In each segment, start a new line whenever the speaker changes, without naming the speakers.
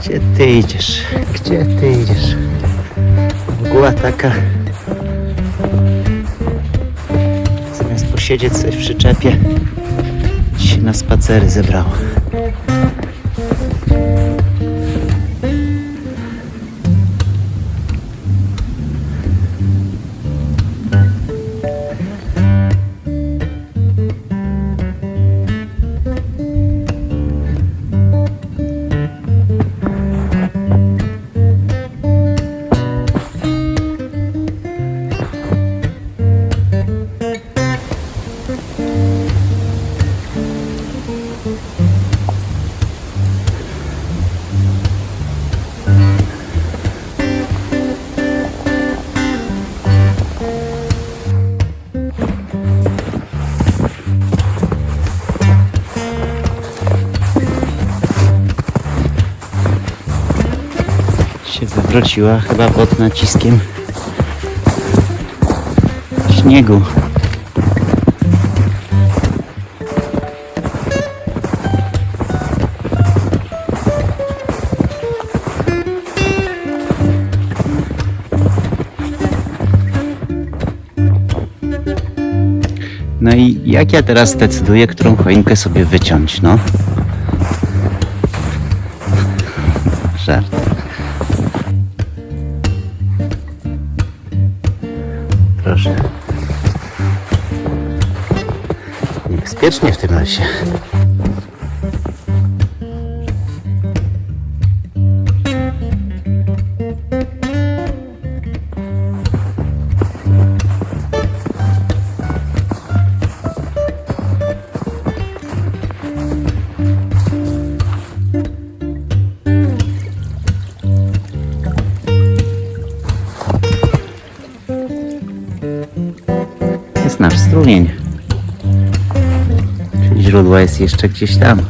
Gdzie ty idziesz? Gdzie ty idziesz? Mgła taka. Zamiast posiedzieć sobie w przyczepie, się na spacery zebrało. Się wywróciła chyba pod naciskiem śniegu. No i jak ja teraz decyduję, którą choinkę sobie wyciąć, no? Proszę. Niebezpiecznie w tym lesie. Jest nasz strumień. Czyli źródło jest jeszcze gdzieś tam.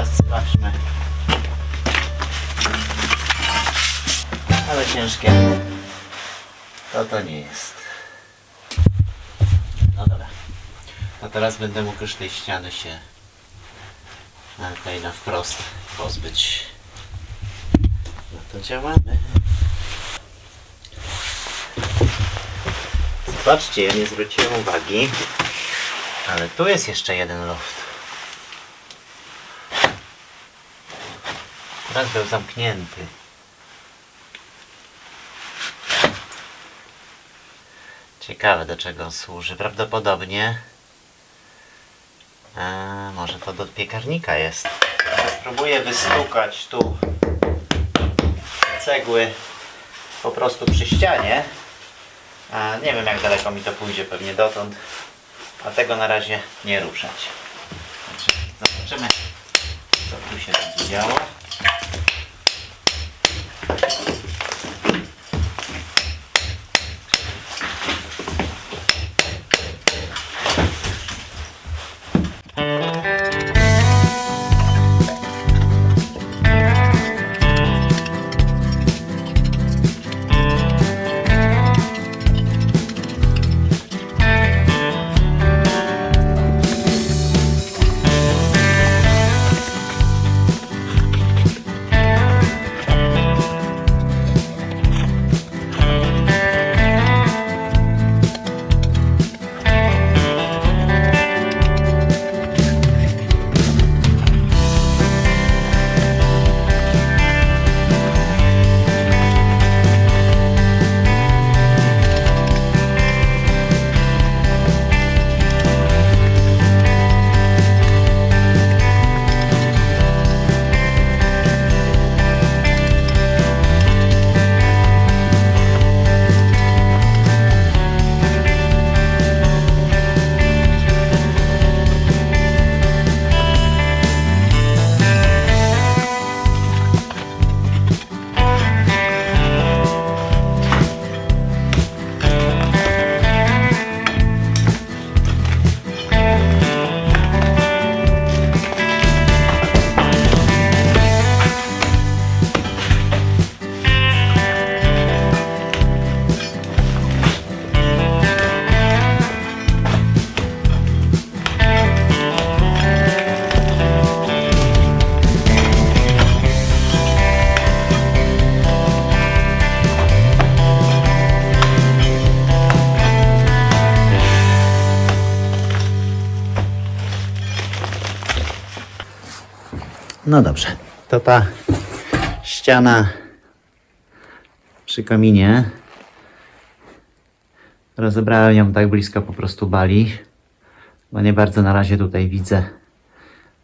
Teraz sprawdźmy. Ale ciężkie. To to nie jest. No dobra. A teraz będę mógł już tej ściany się na tej na wprost pozbyć. No to działamy. Zobaczcie, ja nie zwróciłem uwagi, ale tu jest jeszcze jeden loft. Teraz był zamknięty. Ciekawe do czego on służy. Prawdopodobnie a, może to do piekarnika jest. Spróbuję wystukać tu cegły po prostu przy ścianie. A, nie wiem jak daleko mi to pójdzie, pewnie dotąd. A tego na razie nie ruszać. Znaczy, zobaczymy co tu się będzie działo. No dobrze, to ta ściana przy kominie. Rozebrałem ją tak blisko po prostu bali, bo nie bardzo na razie tutaj widzę,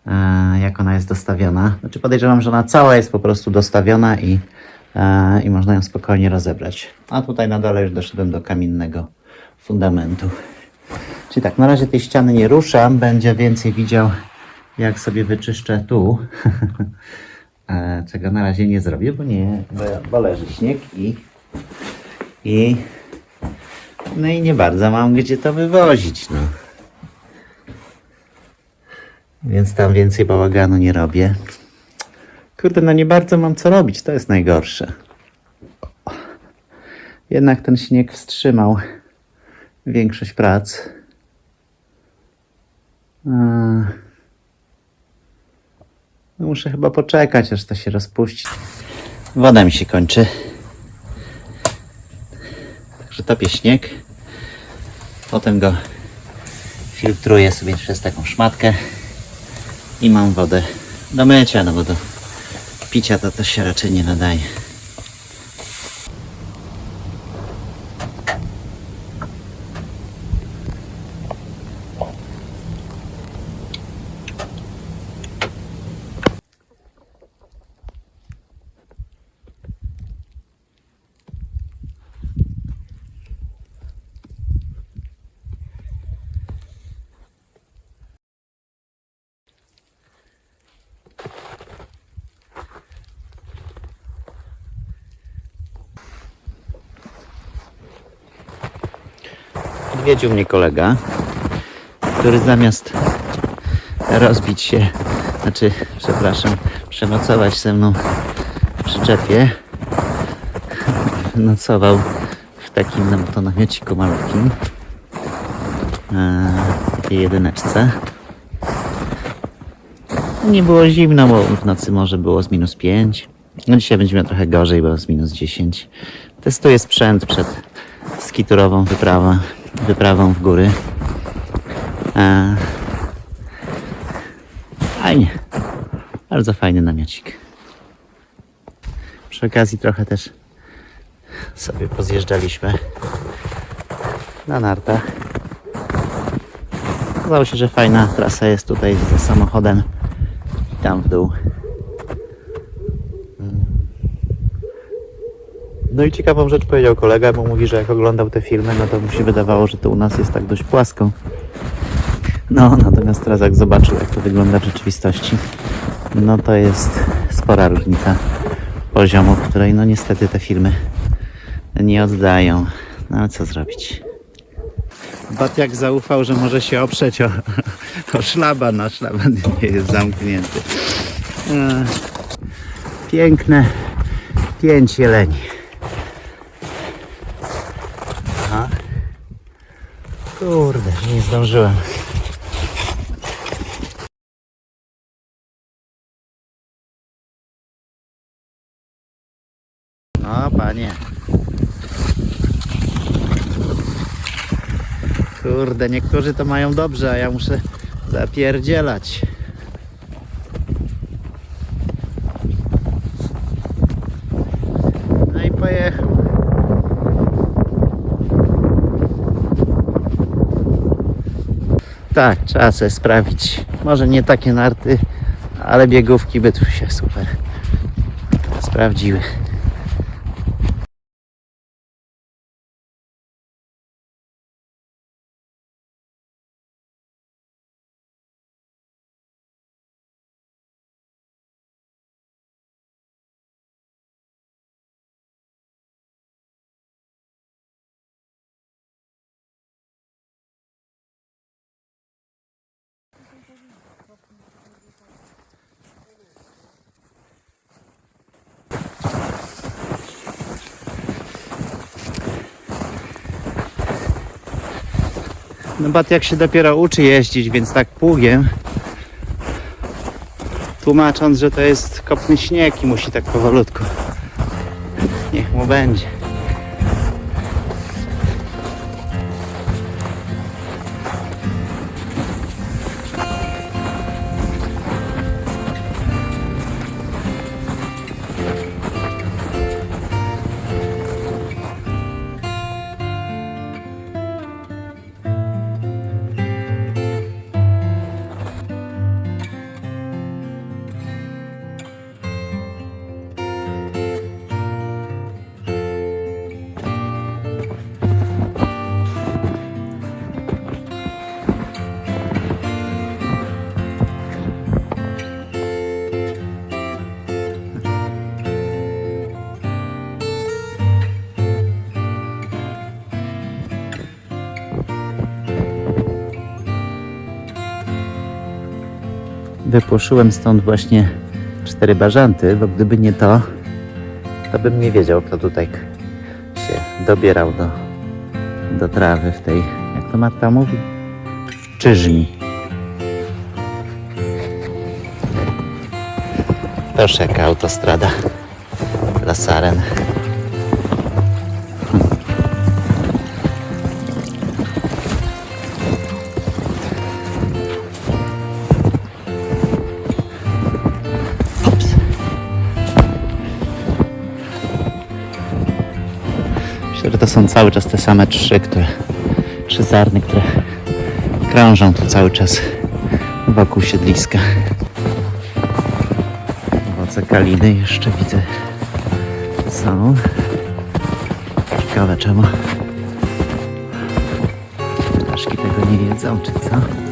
e, jak ona jest dostawiona. Znaczy podejrzewam, że ona cała jest po prostu dostawiona i, e, i można ją spokojnie rozebrać. A tutaj na dole już doszedłem do kamiennego fundamentu. Czyli tak, na razie tej ściany nie ruszam, będzie więcej widział, jak sobie wyczyszczę tu. E, Czego na razie nie zrobię, bo nie, bo, leży śnieg i, i no i nie bardzo mam gdzie to wywozić, no. Więc tam więcej bałaganu nie robię. Kurde, no nie bardzo mam co robić, to jest najgorsze. Jednak ten śnieg wstrzymał większość prac. Eee, muszę chyba poczekać, aż to się rozpuści. Woda mi się kończy. Także topię śnieg. Potem go filtruję sobie przez taką szmatkę. I mam wodę do mycia, no bo do picia to też się raczej nie nadaje. Odwiedził mnie kolega, który zamiast rozbić się, znaczy, przepraszam, przenocować ze mną w przyczepie, nocował w takim no, to namiociku malutkim, e, takiej jedyneczce. Nie było zimno, bo w nocy może było z minus 5. No dzisiaj będzie miał trochę gorzej, bo z minus 10. Testuję sprzęt przed skiturową wyprawą, wyprawą w góry. E, fajnie. Bardzo fajny namiocik. Przy okazji trochę też sobie pozjeżdżaliśmy na nartach. Okazało się, że fajna trasa jest tutaj za samochodem i tam w dół. No i ciekawą rzecz powiedział kolega, bo mówi, że jak oglądał te filmy, no to mu się wydawało, że to u nas jest tak dość płasko. No, natomiast teraz jak zobaczył, jak to wygląda w rzeczywistości, no to jest spora różnica poziomu, której no niestety te filmy nie oddają. No ale co zrobić? Batiak zaufał, że może się oprzeć o, o szlaban, a szlaban nie jest zamknięty. E, Piękne pięć jeleni. Kurde, nie zdążyłem. No, panie. Kurde, niektórzy to mają dobrze, a ja muszę zapierdzielać. No i pojechał. Tak, trzeba sobie sprawić. Może nie takie narty, ale biegówki by tu się super sprawdziły. No Bat jak się dopiero uczy jeździć, więc tak pługiem. Tłumacząc, że to jest kopny śnieg i musi tak powolutku. Niech mu będzie. Wypłoszyłem stąd właśnie cztery bażanty, bo gdyby nie to, to bym nie wiedział, kto tutaj się dobierał do, do trawy w tej, jak to matka mówi, w czyżmi. Proszę, jaka autostrada dla saren. To są cały czas te same trzy, które, trzy które krążą tu cały czas wokół siedliska. Owoce kaliny jeszcze widzę są. Ciekawe czemu ptaszki tego nie jedzą, czy co?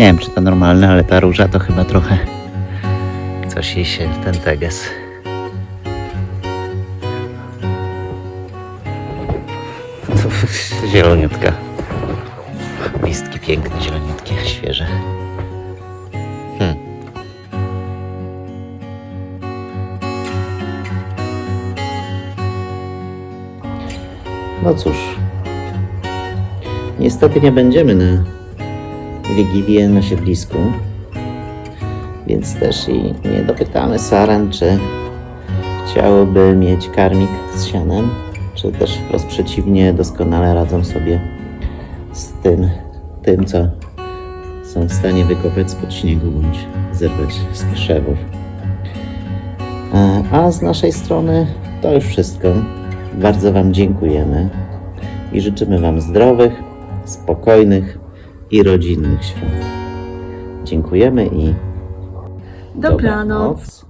Nie wiem, czy to normalne, ale ta róża to chyba trochę coś jej się, ten teges. Zieloniutka. Listki piękne, zieloniutkie, świeże. Hmm. No cóż, niestety nie będziemy na Wigilię na siedlisku, więc też i nie dopytamy Saren, czy chciałoby mieć karmik z sianem, czy też wprost przeciwnie, doskonale radzą sobie z tym, tym co są w stanie wykopać spod śniegu bądź zerwać z krzewów. E, A z naszej strony to już wszystko. Bardzo Wam dziękujemy i życzymy Wam zdrowych, spokojnych i rodzinnych świąt. Dziękujemy i
Dobranoc.
dobranoc.